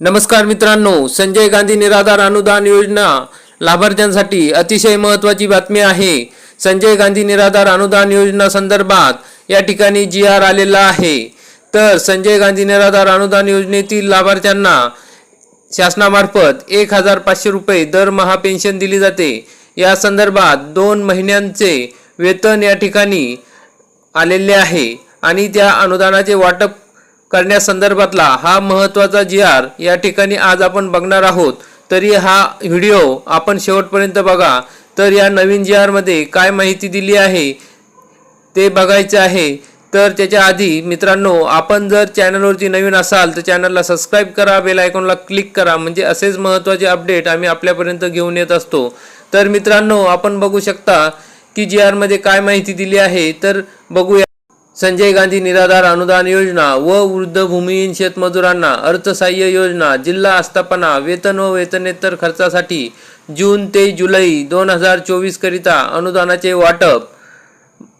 नमस्कार मित्रांनो संजय गांधी निराधार अनुदान योजना लाभार्थ्यांसाठी अतिशय महत्त्वाची बातमी आहे. संजय गांधी निराधार अनुदान योजना संदर्भात या ठिकाणी जी आर आलेला आहे. तर संजय गांधी निराधार अनुदान योजनेतील लाभार्थ्यांना शासनामार्फत एक हजार पाचशे रुपये दरमहा पेन्शन दिली जाते. या संदर्भात दोन महिन्यांचे वेतन या ठिकाणी आलेले आहे आणि त्या अनुदानाचे वाटप करण्यासंदर्भातला हा महत्त्वाचा जी आर या ठिकाणी आज आपण बघणार आहोत. तरी हा व्हिडिओ आपण शेवटपर्यंत बघा. तर या नवीन जी आरमध्ये काय माहिती दिली आहे ते बघायचे आहे. तर त्याच्या आधी मित्रांनो आपण जर चॅनलवरती नवीन असाल तर चॅनलला सबस्क्राईब करा बेल आयकॉनला क्लिक करा. म्हणजे असेच महत्त्वाचे अपडेट आम्ही आपल्यापर्यंत घेऊन येत असतो. तर मित्रांनो आपण बघू शकता की जी आरमध्ये काय माहिती दिली आहे. तर बघूया. संजय गांधी निराधार अनुदान योजना व वृद्ध भूमिहीन शेतमजुरांना अर्थसहाय्य योजना जिल्हा आस्थापना वेतन व वेतनेतर खर्चासाठी जून ते जुलै दोन हजार चोवीसकरिता अनुदानाचे वाटप.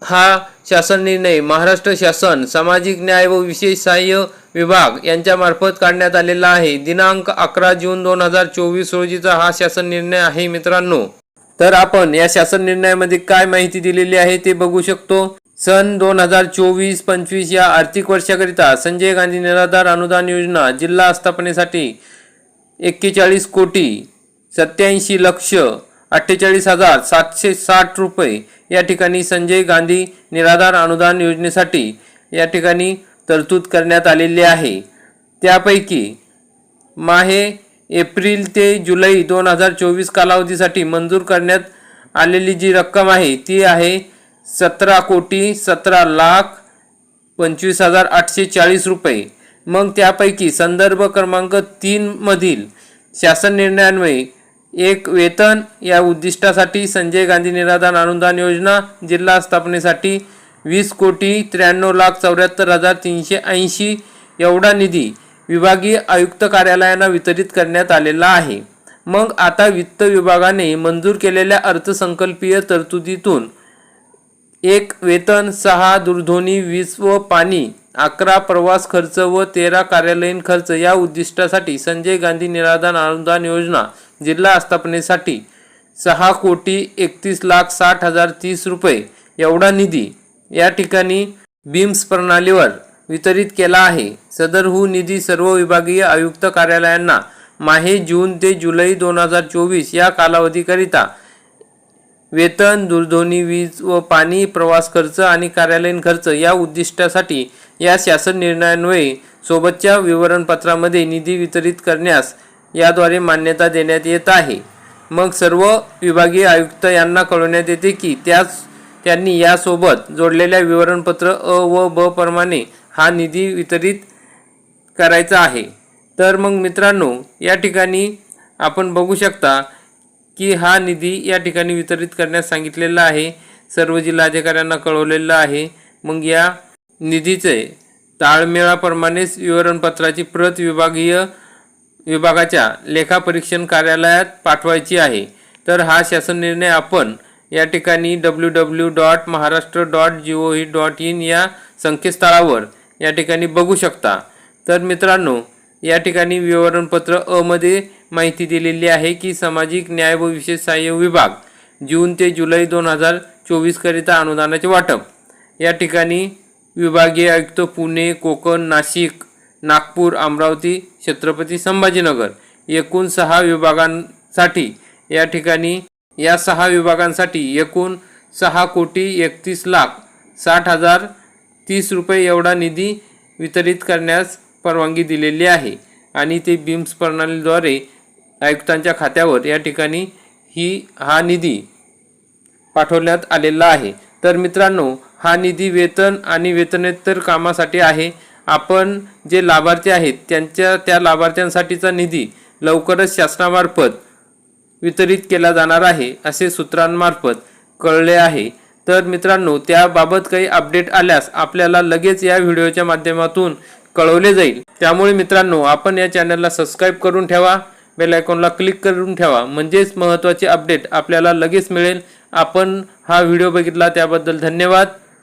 हा शासन निर्णय महाराष्ट्र शासन सामाजिक न्याय व विशेष सहाय्य विभाग यांच्यामार्फत काढण्यात आलेला आहे. दिनांक अकरा जून दोन हजार चोवीस रोजीचा हा शासन निर्णय आहे मित्रांनो. तर आपण या शासन निर्णयामध्ये काय माहिती दिलेली आहे ते बघू शकतो. सन दोन हजार चोवीस पंचवीस या आर्थिक वर्षाकरिता संजय गांधी निराधार अनुदान योजना जिल्हा आस्थापनेसाठी एक्केचाळीस कोटी सत्याऐंशी लक्ष अठ्ठेचाळीस हजार सातशे साठ रुपये या ठिकाणी संजय गांधी निराधार अनुदान योजनेसाठी या ठिकाणी तरतूद करण्यात आलेली आहे. त्यापैकी माहे एप्रिल ते जुलै दोन हजार चोवीस कालावधीसाठी मंजूर करण्यात आलेली जी रक्कम आहे ती आहे सतरा कोटी सतरा लाख पंचवीस हजार आठशे चाळीस रुपये. मग त्यापैकी संदर्भ क्रमांक तीनमधील शासन निर्णयान्वये एक वेतन या उद्दिष्टासाठी संजय गांधी निराधार अनुदान योजना जिल्हा स्थापनेसाठी वीस कोटी त्र्याण्णव लाख चौऱ्याहत्तर हजार तीनशे ऐंशी एवढा निधी विभागीय आयुक्त कार्यालयांना वितरित करण्यात आलेला आहे. मग आता वित्त विभागाने मंजूर केलेल्या अर्थसंकल्पीय तरतुदीतून एक वेतन सहा दूरध्वनी वीज व पाणी अकरा प्रवास खर्च व तेरा कार्यालयीन खर्च या उद्दिष्टासाठी संजय गांधी निराधार अनुदान योजना जिल्हा आस्थापनेसाठी सहा कोटी एकतीस लाख साठ हजार तीस रुपये एवढा निधी या ठिकाणी बीम्स प्रणालीवर वितरित केला आहे. सदर हू निधी सर्व विभागीय आयुक्त कार्यालयांना माहे जून ते जुलै दोन हजार चोवीस या कालावधीकरिता वेतन दूरध्वनी वीज व पाणी प्रवास खर्च आणि कार्यालयीन खर्च या उद्दिष्टासाठी या शासन निर्णयान्वये सोबतच्या विवरणपत्रामध्ये निधी वितरित करण्यास याद्वारे मान्यता देण्यात येत आहे. मग सर्व विभागीय आयुक्त यांना कळवण्यात येते की त्याच त्यांनी यासोबत जोडलेल्या विवरणपत्र अ व ब प्रमाणे हा निधी वितरित करायचा आहे. तर मग मित्रांनो या ठिकाणी आपण बघू शकता की हा निधी या ठिकाणी वितरित करण्यास सांगितलेला आहे. सर्व जिल्हाधिकाऱ्यांना कळवलेलं आहे. मग या निधीचे ताळमेळाप्रमाणेच विवरणपत्राची प्रत विभागीय विभागाच्या लेखापरीक्षण कार्यालयात पाठवायची आहे. तर हा शासन निर्णय आपण या ठिकाणी W W dot Maharashtra dot G O V dot in या संकेतस्थळावर या ठिकाणी बघू शकता. तर मित्रांनो या ठिकाणी विवरणपत्र अ मध्ये माहिती दिलेली आहे की सामाजिक न्याय व विशेष सहाय्य विभाग जून ते जुलै दोन हजार चोवीसकरिता अनुदानाचे वाटप. या ठिकाणी विभागीय आयुक्त पुणे कोकण नाशिक नागपूर अमरावती छत्रपती संभाजीनगर एकूण सहा विभागांसाठी या ठिकाणी या सहा विभागांसाठी एकूण सहा कोटी एकतीस लाख साठ हजार तीस रुपये एवढा निधी वितरित करण्यास परवानगी दिलेली आहे आणि ते बीम्स प्रणालीद्वारे आयुक्तांच्या खात्यावर या ठिकाणी ही हा निधी पाठवण्यात आलेला आहे. तर मित्रांनो हा निधी वेतन आणि वेतनेतर कामासाठी आहे. आपण जे लाभार्थी आहेत त्यांच्या त्या लाभार्थ्यांसाठीचा निधी लवकरच शासनामार्फत वितरित केला जाणार आहे असे सूत्रांमार्फत कळले आहे. तर मित्रांनो त्याबाबत काही अपडेट आल्यास आपल्याला लगेच या व्हिडिओच्या माध्यमातून कळवले जाईल. त्यामुळे मित्रांनो आपण या चॅनलला सबस्क्राईब करून ठेवा बेल आयकॉनला क्लिक करून ठेवा. म्हणजेच महत्त्वाचे अपडेट आपल्याला लगेच मिळेल. आपण हा व्हिडिओ बघितला त्याबद्दल धन्यवाद.